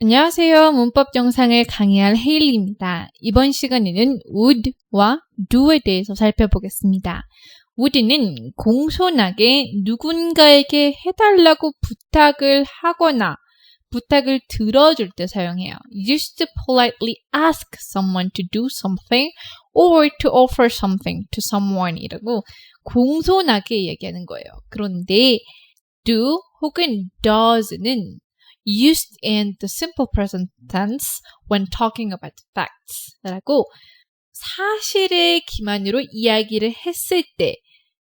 안녕하세요. 문법 정상을 강의할 헤일리입니다. 이번 시간에는 would와 do에 대해서 살펴보겠습니다. would는 공손하게 누군가에게 해달라고 부탁을 하거나 부탁을 들어줄 때 사용해요. Used to politely ask someone to do something or to offer something to someone 이라고 공손하게 얘기하는 거예요. 그런데 do 혹은 does는 used in the simple present tense when talking about facts 라고 사실의 기반으로 이야기를 했을 때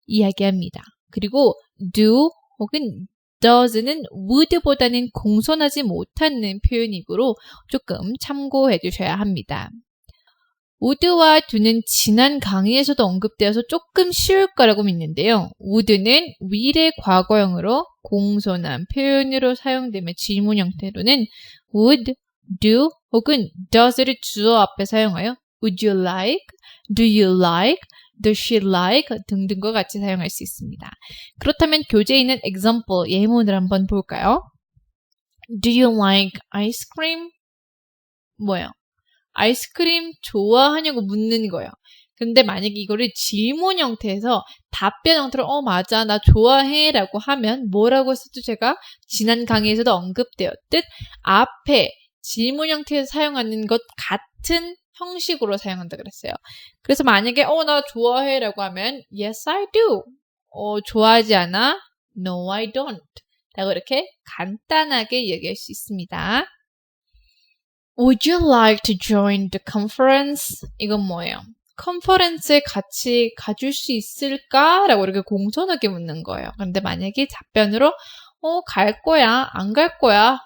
이야기합니다. 그리고 do 혹은 does는 would보다는 공손하지 못하는 표현이므로 조금 참고해 주셔야 합니다. would와 do는 지난 강의에서도 언급되어서 조금 쉬울 거라고 믿는데요. would는 will의 과거형으로 공손한 표현으로 사용되며 질문 형태로는 would, do 혹은 does를 주어 앞에 사용하여 would you like, do you like, does she like 등등과 같이 사용할 수 있습니다. 그렇다면 교재에 있는 example 예문을 한번 볼까요? Do you like ice cream? 뭐요? 아이스크림 좋아하냐고 묻는 거예요. 근데 만약에 이거를 질문 형태에서 답변 형태로 어 맞아 나 좋아해 라고 하면 뭐라고 했었죠 제가 지난 강의에서도 언급되었듯 앞에 질문 형태에서 사용하는 것 같은 형식으로 사용한다 그랬어요. 그래서 만약에 어 나 좋아해 라고 하면 yes I do 어 좋아하지 않아 no I don't 라고 이렇게 간단하게 얘기할 수 있습니다. Would you like to join the conference? 이건 뭐예요? 컨퍼런스에 같이 가줄 수 있을까? 라고 이렇게 공손하게 묻는 거예요. 근데 만약에 답변으로, 어, 갈 거야, 안 갈 거야,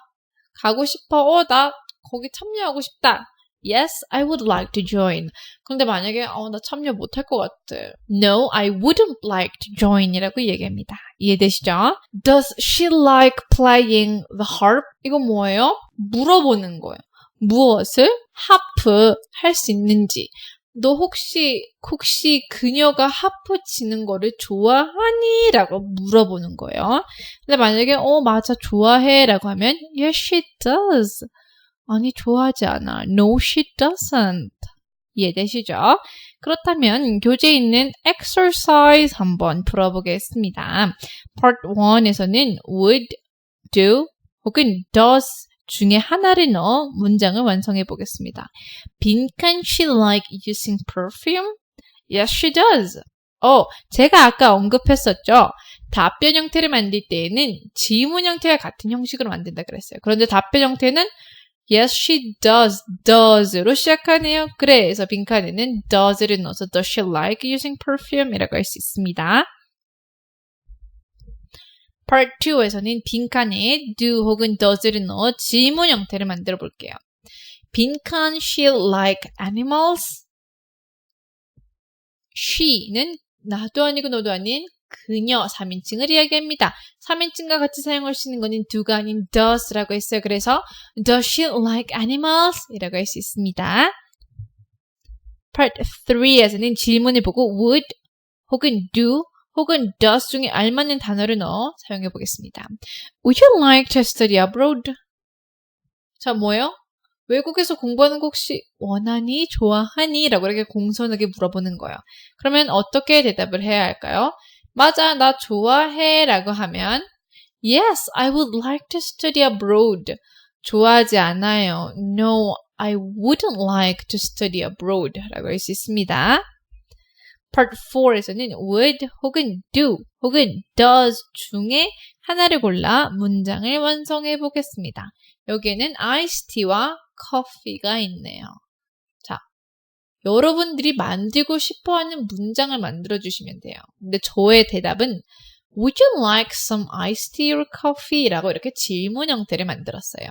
가고 싶어, 어, 나 거기 참여하고 싶다. Yes, I would like to join. 근데 만약에, 어, 나 참여 못 할 것 같아. No, I wouldn't like to join 이라고 얘기합니다. 이해되시죠? Does she like playing the harp? 이건 뭐예요? 물어보는 거예요. 무엇을 하프 할 수 있는지 너 혹시 혹시 그녀가 하프 치는 거를 좋아하니? 라고 물어보는 거예요. 근데 만약에 어 맞아 좋아해 라고 하면 yes she does 아니 좋아하지 않아 no she doesn't 이해되시죠? 그렇다면 교재에 있는 exercise 한번 풀어보겠습니다. Part 1에서는 would, do 혹은 does 중에 하나를 넣어 문장을 완성해 보겠습니다. 빈칸 she like using perfume? Yes, she does. 어, 제가 아까 언급했었죠. 답변 형태를 만들 때에는 지문 형태와 같은 형식으로 만든다 그랬어요. 그런데 답변 형태는 Yes, she does, does로 시작하네요. 그래서 빈칸에는 does를 넣어서 Does she like using perfume? 이라고 할 수 있습니다. Part 2에서는 빈칸에 do 혹은 does를 넣어 질문 형태를 만들어 볼게요. 빈칸 she like animals? she는 나도 아니고 너도 아닌 그녀 3인칭을 이야기합니다. 3인칭과 같이 사용할 수 있는 거는 do가 아닌 does라고 했어요. 그래서 does she like animals? 이라고 할 수 있습니다. Part 3에서는 질문을 보고 would 혹은 do 혹은 does 중에 알맞는 단어를 넣어 사용해 보겠습니다. Would you like to study abroad? 자, 뭐예요? 외국에서 공부하는 거 혹시 원하니? 좋아하니? 라고 이렇게 공손하게 물어보는 거예요. 그러면 어떻게 대답을 해야 할까요? 맞아, 나 좋아해. 라고 하면 Yes, I would like to study abroad. 좋아하지 않아요. No, I wouldn't like to study abroad. 라고 할 수 있습니다. Part 4에서는 would 혹은 do 혹은 does 중에 하나를 골라 문장을 완성해 보겠습니다. 여기에는 tea와 coffee가 있네요. 자, 여러분들이 만들고 싶어 하는 문장을 만들어 주시면 돼요. 근데 저의 대답은 Would you like some iced tea or coffee? 라고 이렇게 질문 형태를 만들었어요.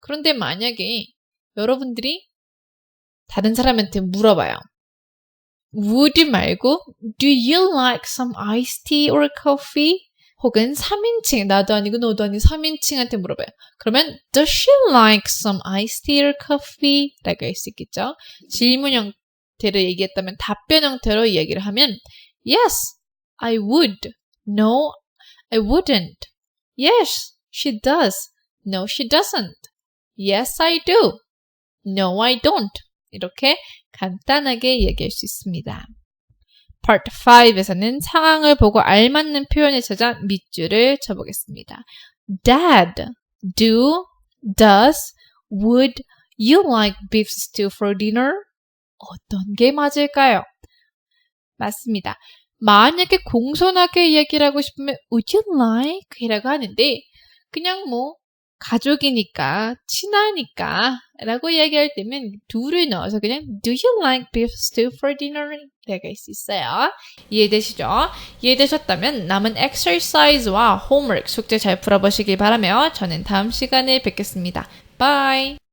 그런데 만약에 여러분들이 다른 사람한테 물어봐요. would 말고 do you like some iced tea or coffee? 혹은 3인칭, 나도 아니고 너도 아니고 3인칭한테 물어봐요. 그러면 does she like some iced tea or coffee? 라고 할 수 있겠죠. 질문 형태로 얘기했다면 답변 형태로 얘기를 하면 yes, I would. No, I wouldn't. Yes, she does. No, she doesn't. Yes, I do. No, I don't. 이렇게 간단하게 얘기할 수 있습니다. Part 5에서는 상황을 보고 알맞는 표현을 찾아 밑줄을 쳐보겠습니다. Dad, do, does, would you like beef stew for dinner? 어떤 게 맞을까요? 맞습니다. 만약에 공손하게 이야기를 하고 싶으면 would you like? 이라고 하는데 그냥 뭐 가족이니까 친하니까 라고 이야기할 때면 do를 넣어서 그냥 do you like beef stew for dinner? 라고 할수 있어요. 이해되시죠? 이해되셨다면 남은 exercise와 homework 숙제 잘 풀어보시길 바라며 저는 다음 시간에 뵙겠습니다. Bye!